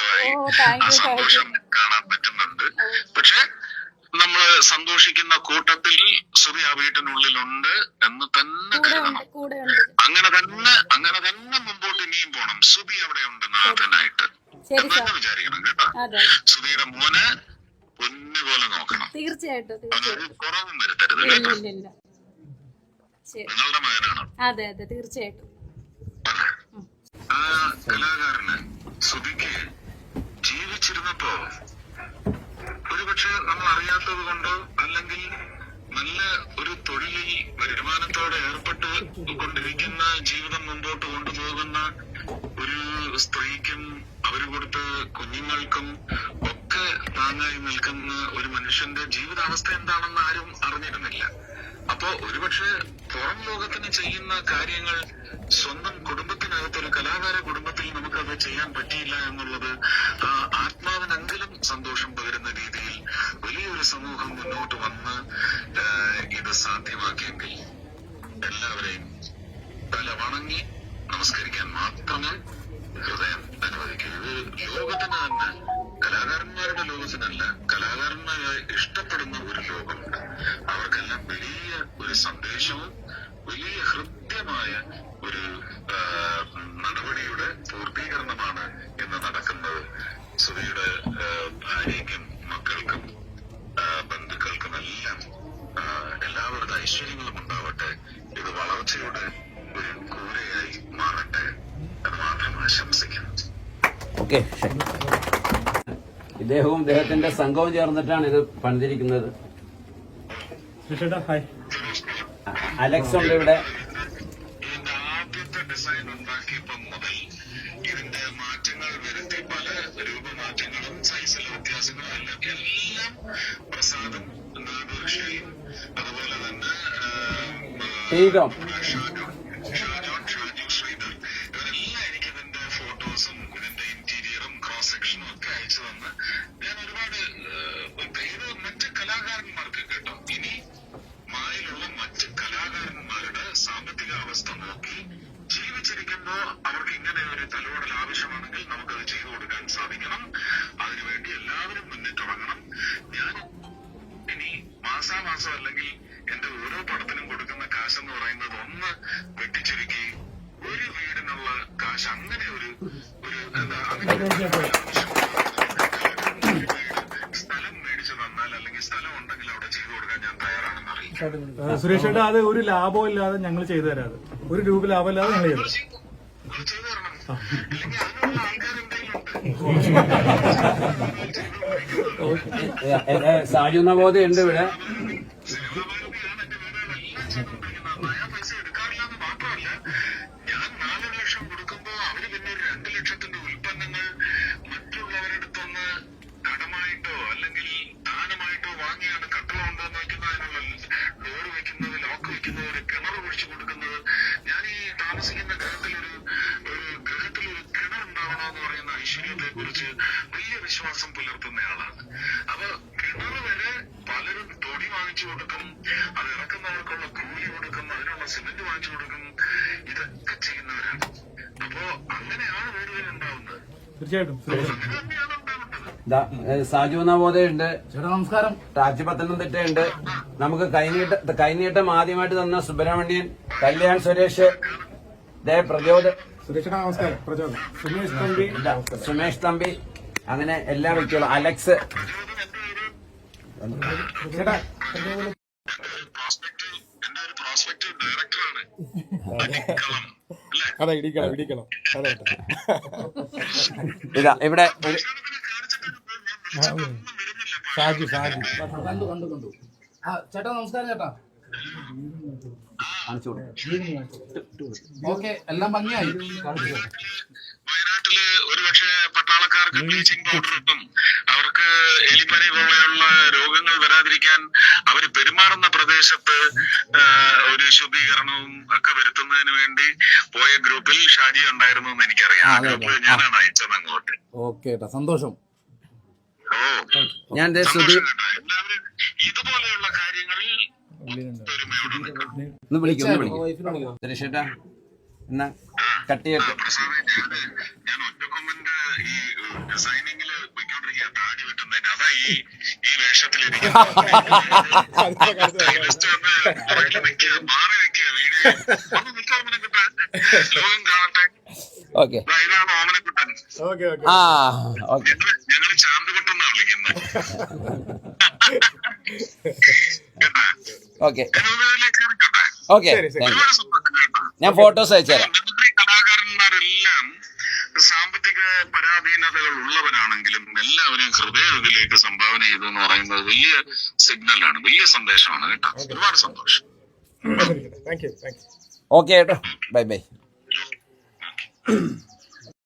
സന്തോഷമായി ആ സന്തോഷം കാണാൻ പറ്റുന്നുണ്ട്. പക്ഷെ നമ്മൾ സന്തോഷിക്കുന്ന കൂട്ടത്തിൽ ആ വീട്ടിനുള്ളിലുണ്ട് എന്ന് തന്നെ കരുതണം. അങ്ങനെ തന്നെ അങ്ങനെ തന്നെ മുമ്പോട്ട് ഇനിയും പോണം. സുബി അവിടെ ഉണ്ട് നാഥനായിട്ട് തന്നെ വിചാരിക്കണം കേട്ടോ. സുബിയുടെ മോനെ പൊന്നുപോലെ നോക്കണം. തീർച്ചയായിട്ടും കുറവും വരുത്തരുത് കേട്ടോ. നിങ്ങളുടെ മകനാണ്? അതെ അതെ തീർച്ചയായിട്ടും. ആ കലാകാരന് സുബിക്ക് ജീവിച്ചിരുന്നപ്പോ ഒരുപക്ഷെ അറിയാത്തത് കൊണ്ടോ അല്ലെങ്കിൽ നല്ല ഒരു തൊഴിലിൽ വരുമാനത്തോടെ ഏർപ്പെട്ട് കൊണ്ടിരിക്കുന്ന ജീവിതം മുമ്പോട്ട് കൊണ്ടുപോകുന്ന ഒരു സ്ത്രീക്കും അവർ കൊടുത്ത കുഞ്ഞുങ്ങൾക്കും ഒക്കെ താങ്ങായി നിൽക്കുന്ന ഒരു മനുഷ്യന്റെ ജീവിതാവസ്ഥ എന്താണെന്ന് ആരും അറിഞ്ഞിരുന്നില്ല. അപ്പോ ഒരുപക്ഷെ പുറം ലോകത്തിന് ചെയ്യുന്ന കാര്യങ്ങൾ സ്വന്തം കുടുംബത്തിനകത്ത് ഒരു കലാകാര കുടുംബത്തിൽ നമുക്കത് ചെയ്യാൻ പറ്റിയില്ല എന്നുള്ളത് ആത്മാവിനെങ്കിലും സന്തോഷം പകരുന്ന വലിയൊരു സമൂഹം മുന്നോട്ട് വന്ന് ഇത് സാധ്യമാക്കിയെങ്കിൽ എല്ലാവരെയും തല വണങ്ങി നമസ്കരിക്കാൻ മാത്രമേ ഹൃദയം അനുവദിക്കൂ ഇത് ലോകത്തിന് തന്നെ കലാകാരന്മാരുടെ ലോകത്തിനല്ല കലാകാരന്മാരെ ഇഷ്ടപ്പെടുന്ന ഒരു ലോകമുണ്ട്. അവർക്കെല്ലാം വലിയ ഒരു സന്ദേശവും വലിയ ഹൃദ്യമായ ഒരു ആ, നടപടിയുടെ പൂർത്തീകരണമാണ് ഇന്ന് നടക്കുന്നത് സുധിയുടെ ആ, ഭാര്യയ്ക്കും മക്കൾക്കും ആ, ബന്ധുക്കൾക്കും എല്ലാം ആ, എല്ലാവരുടെ ഐശ്വര്യങ്ങളും ഉണ്ടാവട്ടെ. ഇത് വളർച്ചയുടെ ഒരു കൂരയായി മാറട്ടെ എന്ന് മാത്രം ആശംസിക്കുന്നു. ഓക്കെ ഇദ്ദേഹവും ഇദ്ദേഹത്തിന്റെ സംഘവും ചേർന്നിട്ടാണ് ഇത് പണിതിരിക്കുന്നത്. അലക്സ് ഉണ്ട് ഇവിടെ. ആദ്യത്തെ ഡിസൈൻ ഉണ്ടാക്കിയപ്പോ മുതൽ ഇതിന്റെ മാറ്റങ്ങൾ വരുത്തി പല രൂപമാറ്റങ്ങളും സൈസിലെ വ്യത്യാസങ്ങളും എല്ലാം എല്ലാം പ്രസാദും നാഗർഷയും അതുപോലെ തന്നെ മാസാമാസം അല്ലെങ്കിൽ എന്റെ ഓരോ പടത്തിനും കൊടുക്കുന്ന കാശ് എന്ന് പറയുന്നത് ഒന്ന് വെട്ടിച്ചുരുക്കി ഒരു വീടിനുള്ള കാശ് അങ്ങനെ ഒരു ഒരു എന്താ അങ്ങനെ ഒരു സ്ഥലം മേടിച്ചു തന്നാൽ അല്ലെങ്കിൽ സ്ഥലം ഉണ്ടെങ്കിൽ അവിടെ ചെയ്തു കൊടുക്കാൻ ഞാൻ തയ്യാറാണെന്ന് അറിയിക്കും സുരേഷ് ചേട്ടാ അത് ഒരു ലാഭം ഇല്ലാതെ ഞങ്ങൾ ചെയ്തു തരാം അത്. ഒരു രൂപ ലാഭം ഇല്ലാതെ ഞങ്ങൾ ചെയ്തു ചെയ്തു തരണം അല്ലെങ്കിൽ അതിനുള്ള എ- സാജു നവോദയ ഉണ്ട് ഇവിടെ. രണ്ട് ലക്ഷത്തിന്റെ ഉൽപ്പന്നങ്ങൾ മറ്റുള്ളവരെടുത്തൊന്ന് കടമായിട്ടോ അല്ലെങ്കിൽ ദാനമായിട്ടോ വാങ്ങിയാണ് കട്ടള കൊണ്ടുവന്ന് വയ്ക്കുന്നതിനുള്ള ഡോർ വെക്കുന്നത് ലോക്ക് വെക്കുന്നത് ഒരു കിണർ കുഴിച്ചു കൊടുക്കുന്നത്. ഞാൻ ഈ താമസിക്കുന്ന ഗ്രഹത്തിലൊരു ഒരു ഗ്രഹത്തിലൊരു കിണർ ഉണ്ടാവണമെന്ന് പറയുന്ന ഐശ്വര്യത്തെ കുറിച്ച് വലിയ വിശ്വാസം പുലർത്തുന്നയാളാണ് അപ്പൊ കിണർ വരെ പലരും തൊടി വാങ്ങിച്ചു കൊടുക്കും അത് ഇറക്കുന്നവർക്കുള്ള കൂലി കൊടുക്കും അതിനുള്ള സിമന്റ് വാങ്ങിച്ചു കൊടുക്കും. ഇതൊക്കെ ചെയ്യുന്നവരാണ്. തീർച്ചയായിട്ടും സാജു നവോദയുണ്ട് നമസ്കാരം. ടാച്ചി പത്തനംതിട്ടയുണ്ട് നമുക്ക് കൈനീട്ട കൈനീട്ടം ആദ്യമായിട്ട് തന്ന സുബ്രഹ്മണ്യൻ കല്യാൺ സുരേഷ്. ദേ പ്രചോദ് സുമേഷ് തമ്പി. ഇല്ല, സുമേഷ് തമ്പി. അങ്ങനെ എല്ലാ വ്യക്തികളും. അലക്സ്. ഡയറക്ടറാണ് അതെ ഇടിക്കണം ഇടിക്കണം. അതെ ഇതാ ഇവിടെ സാജു സാജു കണ്ടു കണ്ടു കണ്ടു. ആ ചേട്ടാ നമസ്കാരം ചേട്ടാ. ഓക്കെ എല്ലാം ഭംഗിയായി. വയനാട്ടിൽ ഒരുപക്ഷെ പട്ടാളക്കാർക്ക് ബ്ലീച്ചിങ് പൗഡർ ഇട്ടും അവർക്ക് എലിപ്പനി പോലെയുള്ള രോഗങ്ങൾ വരാതിരിക്കാൻ അവർ പെരുമാറുന്ന പ്രദേശത്ത് ശുദ്ധീകരണവും ഒക്കെ വരുത്തുന്നതിന് വേണ്ടി പോയ ഗ്രൂപ്പിൽ ഷാജി ഉണ്ടായിരുന്നു എന്ന് എനിക്കറിയാം. ഞാനാണ് അയച്ചത് അങ്ങോട്ട്. ഓക്കെ സന്തോഷം. ഓ. ഞാൻ എല്ലാവരും ഇതുപോലെയുള്ള കാര്യങ്ങളിൽ ഞാൻ ഒറ്റക്കൊമ്പന്റെ ഈ ഡിസൈനിങ്ങിൽ പോയിക്കൊണ്ടിരിക്കുക താടി വെട്ടുന്നതിന്. അതാ ഈ മാറി വേഷത്തിൽ. ലോകം കാണട്ടെ ഓക്കെ ഇതാണ് ഓമനക്കുട്ടൻ. ആ ഓക്കെ. ചാന്തുകുട്ടെന്നാ വിളിക്കുന്നത്. ഓക്കെ. ഓക്കെ. ഞാൻ ഫോട്ടോസ് അയച്ചു തരാം ഉള്ളവരാണെങ്കിലും എല്ലാവരും ഹൃദയത്തിലേക്ക് സംഭാവന ചെയ്തു എന്ന് പറയുന്നത് വലിയ സിഗ്നലാണ് വലിയ സന്ദേശമാണ് കേട്ടോ. ഒരുപാട് സന്തോഷം. ഓക്കെ കേട്ടോ ബൈ ബൈ